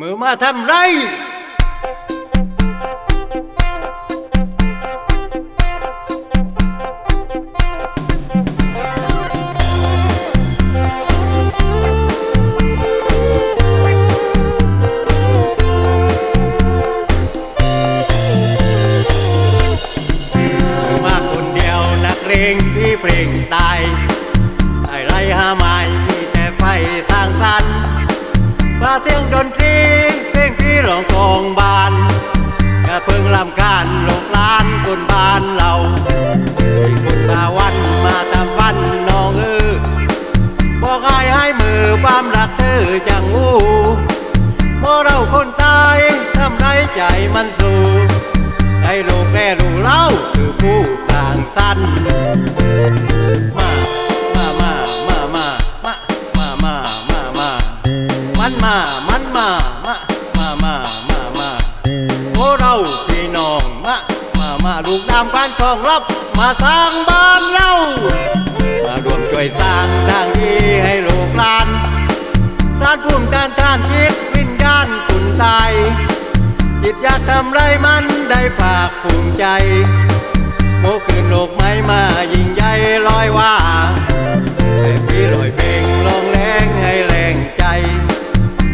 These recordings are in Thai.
มือมาทำไรมือมาคนเดียวนักเลงที่เพลงตายไอ้ไรหาไม้มีแต่ไฟทางสันพาเสียงดนตรีาการลงล้านคนบ้านเราให้คนมาวันมาตามฟันน้องเออบอกให้ให้มือความรักเธอจังงูเมื่อเราคนตายทำไรใจมันสู้ให้โลกแม่รู้เล่าคือผู้สร้างสรรค์มามามา มันมา มา มา มา มา เราพี่น้องมามามาลูกดำการทองรับ มาสร้างบ้านเรามารวมช่วยสร้างทางดีให้ลูกหลานสร้างภูมิต้านทานจิตวิญญาณคุณตายจิตอยากทำไรมันได้ภาคภูมิใจโมคืนโลกไม้มายิ่งใหญ่ลอยว่าแต่พี่ลอยเพลงลองแรงให้แรงใจ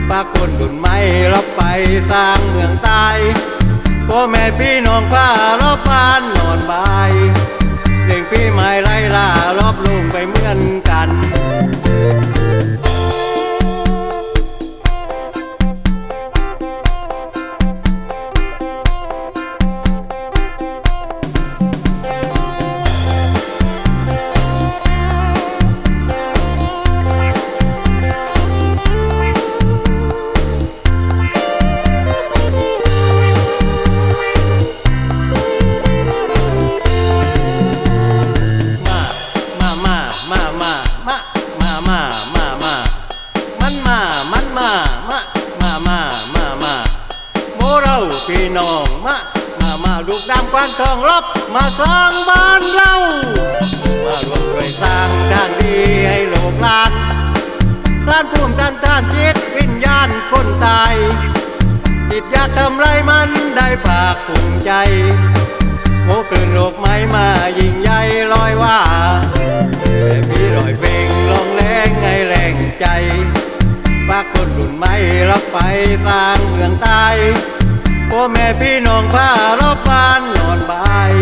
ฝากคนดุนไม้รับไปสร้างเมืองใต้ พ่อแม่พี่น้องผ้ารอบบ้านนอนบาย มามามาลูกดำกวานทองรับมาสร้างบ้านเรามารวมด้วยสร้างทางดีให้โลกลานสร้างภูมิต้านทานจิตวิญญาณคนตายจิตอยากทำไรมันได้ภาคภูมิใจโมกลืนโลกไม้มายิ่งใหญ่ลอยว่าแต่พี่ลอยเพลงลองแรงให้แรงใจฝากคนรุ่นใหม่รับไปสร้างเมืองใต้ พ่อแม่พี่น้องพารอบบ้านนอนบาย